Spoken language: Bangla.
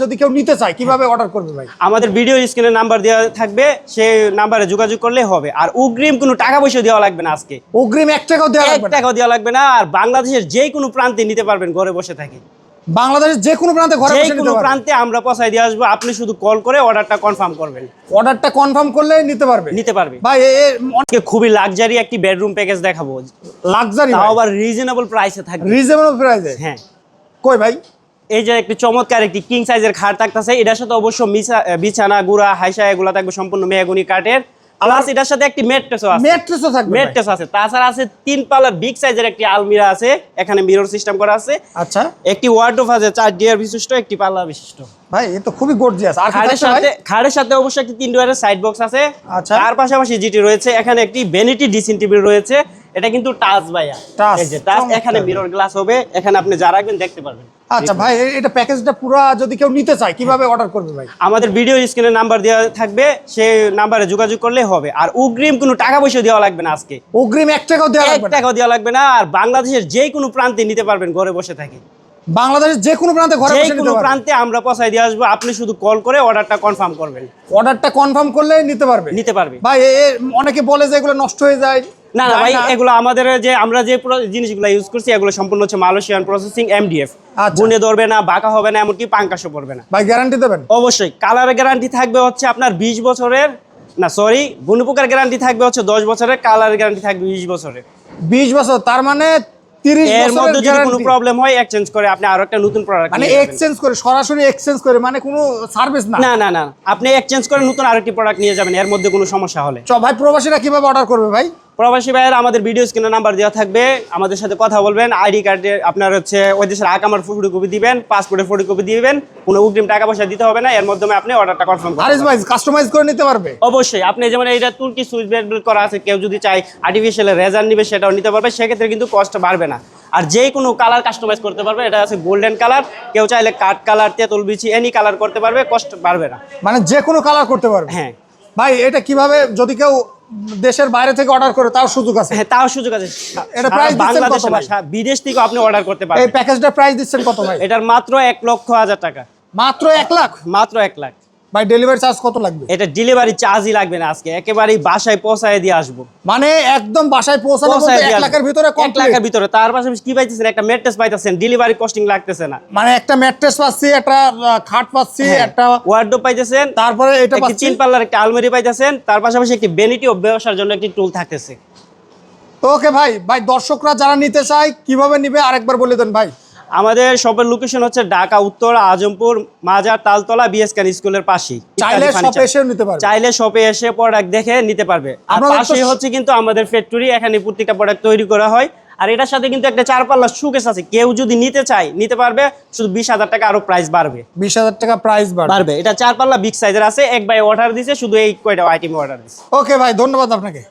যদি কেউ নিতে চায় কীভাবে অর্ডার করবে ভাই? আমাদের ভিডিও স্ক্রিনে নাম্বার দেওয়া থাকবে সেই নাম্বারে যোগাযোগ করলে হবে। আর অগ্রিম কোনো টাকা পয়সা দেওয়া লাগবে না আজকে। অগ্রিম এক টাকাও দেওয়া লাগবে না? টাকাও দেওয়া লাগবে না আর বাংলাদেশের যে কোনো প্রান্তে নিতে পারবেন ঘরে বসে থাকি। বাংলাদেশের যে কোনো প্রান্তে ঘরে যে বসে কোনো প্রান্তে আমরা পৌঁছায় দিয়ে আসব আপনি শুধু কল করে অর্ডারটা কনফার্ম করবেন। অর্ডারটা কনফার্ম করলে নিতে পারবে। নিতে পারবে। ভাই আজকে খুবই লাক্সারি একটি বেডরুম প্যাকেজ দেখাবো। লাক্সারি আবার রিজনেবল প্রাইসে থাকবে। রিজনেবল প্রাইসে হ্যাঁ। কই ভাই? এই যে একটি চমৎকার একটি কিং সাইজের খাট থাকতেছে এটার সাথে অবশ্য বিছানা গুড়া হাইসা এগুলো থাকবে সম্পূর্ণ মেহগুনি কাঠের। প্লাস এটার সাথে একটি মেট্রেসও আছে। ম্যাট্রেসও থাকবে ভাই। মেট্রেস আছে। তাছাড়া আছে তিন পাল্লার বিগ সাইজের একটি আলমিরা আছে। এখানে মিরর সিস্টেম করা আছে। আচ্ছা। একটি ওয়ার্ডরোব আছে চার ডিয়ার বিশিষ্ট একটি পাল্লা বিশিষ্ট। ভাই এ তো খুবই গর্জিয়াস আর খাড়ের সাথে খাড়ের সাথে অবশ্যই একটি তিন ডোয়ারের সাইড বক্স আছে। আচ্ছা। তার পাশাপাশি যেটি রয়েছে এখানে একটি ভ্যানিটি ডিসিন টিভি রয়েছে। এটা কিন্তু টাচ ভাইয়া। এই যে টাচ এখানে মিরর গ্লাস হবে এখানে আপনি যা রাখবেন দেখতে পারবেন। আচ্ছা ভাই এটা প্যাকেজটা পুরো যদি কেউ নিতে চায় কীভাবে অর্ডার করবে ভাই? আমাদের ভিডিও স্ক্রিনে নাম্বার দেওয়া থাকবে সেই নাম্বারে যোগাযোগ করলে হবে। আর অগ্রিম কোনো টাকা পয়সা দেওয়া লাগবে না আজকে। অগ্রিম এক টাকাও দেওয়া লাগবে না? টাকাও দেওয়া লাগবে না আর বাংলাদেশের যে কোনো প্রান্তে নিতে পারবেন ঘরে বসে থাকি। বাংলাদেশের যে কোনো প্রান্তে ঘরে যে বসে কোনো প্রান্তে আমরা পৌঁছায় দিয়ে আসব আপনি শুধু কল করে অর্ডারটা কনফার্ম করবেন। অর্ডারটা কনফার্ম করলে নিতে পারবে? নিতে পারবে। ভাই অনেকে বলে যে এগুলো নষ্ট হয়ে যায়। না না ভাই এগুলো আমাদের যে আমরা যে জিনিসগুলো ইউজ করছি এগুলো সম্পূর্ণ হচ্ছে মালয়েশিয়ান প্রসেসিং এমডিএফ। গুনে ধরবে না বাঁকা হবে না এমনকি পাঙ্কাশও পড়বে না। ভাই গ্যারান্টি দেবেন? অবশ্যই। কালারের গ্যারান্টি থাকবে হচ্ছে আপনার বিশ বছরের না সরি গুণপোকার গ্যারান্টি থাকবে হচ্ছে দশ বছরের কালারের গ্যারান্টি থাকবে বিশ বছরের। বিশ বছর তার মানে তিরিশ এর মধ্যে যদি কোনো প্রবলেম হয় এক্সচেঞ্জ করে আপনি আরও একটা নতুন প্রোডাক্ট মানে এক্সচেঞ্জ করে সরাসরি এক্সচেঞ্জ করে মানে কোনো সার্ভিস না? না না না। আপনি এক্সচেঞ্জ করে নতুন আরেকটি প্রোডাক্ট নিয়ে যাবেন এর মধ্যে কোনো সমস্যা হলে। ভাই প্রবাসীরা কীভাবে অর্ডার করবে ভাই? প্রবাসী ভাইয়ের আমাদের ভিডিও স্ক্রিনে নাম্বার দেওয়া থাকবে। আমাদের সাথে কথা বলবেন। আইডি কার্ডে আপনার হচ্ছে ওই দেশের আকামার ফটোকপি দিবেন পাসপোর্টের ফটোকপি দিবেন। কোনো অগ্রিম টাকা পয়সা দিতে হবে না এর মাধ্যমে আপনি অর্ডারটা কনফার্ম করবেন কাস্টমাইজ করে নিতে পারবে। অবশ্যই আপনি যেমন এইটা তুর্কি সুইচ বেড করা আছে কেউ যদি চাই আর্টিফিশিয়াল রেজার নিবে সেটাও নিতে পারবে। সেক্ষেত্রে কিন্তু কষ্ট বাড়বে না। আর যে কোনো কালার কাস্টমাইজ করতে পারবে এটা আছে গোল্ডেন কালার কেউ চাইলে কাঠ কালার তেঁতুল বিচি এনি কালার করতে পারবে কষ্ট বাড়বে না। মানে যে কোনো কালার করতে পারবে। হ্যাঁ। ভাই এটা কীভাবে যদি কেউ দেশের বাইরে থেকে অর্ডার করে তার সুযোগ আছে। হ্যাঁ তাও সুযোগ আছে। এটা প্রাইস দিচ্ছেন কত ভাই? বিদেশ থেকে আপনি অর্ডার করতে এই পারবেন। প্যাকেজটা প্রাইস দিচ্ছেন কত ভাই? এটার মাত্র এক লক্ষ হাজার টাকা। মাত্র এক লাখ? মাত্র এক লাখ। ভাই ডেলিভারি চার্জ কত লাগবে? এটা ডেলিভারি চার্জই লাগবে না আজকে একেবারেই বাসায় পৌঁছায় দিয়ে আসব। মানে একদম বাসায় পৌঁছানো বলতে দিয়ে এক আসব। লাখের ভিতরে কমপ্লিট লাখের ভিতরে। তার পাশাপাশি কি পাইতেছেন? একটা মেট্রেস পাইতেছেন ডেলিভারি কস্টিং লাগতেছে না। মানে একটা ম্যাট্রেস পাচ্ছি একটা খাট পাচ্ছি একটা ওয়ার্ডরোব পাইতেছেন তারপরে এটা পাচ্ছি। চিন পাল্লার একটা আলমারি পাইতেছেন তার পাশাপাশি একটি বেনিটি ও ব্যবসার জন্য একটি টুল থাকতেছে। ওকে ভাই ভাই দর্শকরা যারা নিতে চায় কীভাবে নিবে? আরেকবার বলে দেন ভাই। আমাদের শপের লোকেশন হচ্ছে ঢাকা উত্তর আজমপুর মাজার তালতলা বিএসকান স্কুলের পাশেই। চাইলে শপে। এসেও নিতে পারবে। চাইলে শপে এসে প্রোডাক্ট দেখে নিতে পারবে। আর পাশে হচ্ছে কিন্তু আমাদের ফ্যাক্টরি এখানে প্রত্যেকটা প্রোডাক্ট তৈরি করা হয়। আর এটার সাথে কিন্তু একটা চার পাল্লা সুকেস আছে। কেউ যদি নিতে চায় নিতে পারবে শুধু বিশ হাজার টাকা আরও প্রাইস বাড়বে। বিশ হাজার টাকা প্রাইস বাড়বে। এটা চার পাল্লা বিগ সাইজের আছে এক বাই অর্ডার দিছে শুধু এই কয়টা আইটেম অর্ডার দিছে। ওকে ভাই ধন্যবাদ আপনাকে।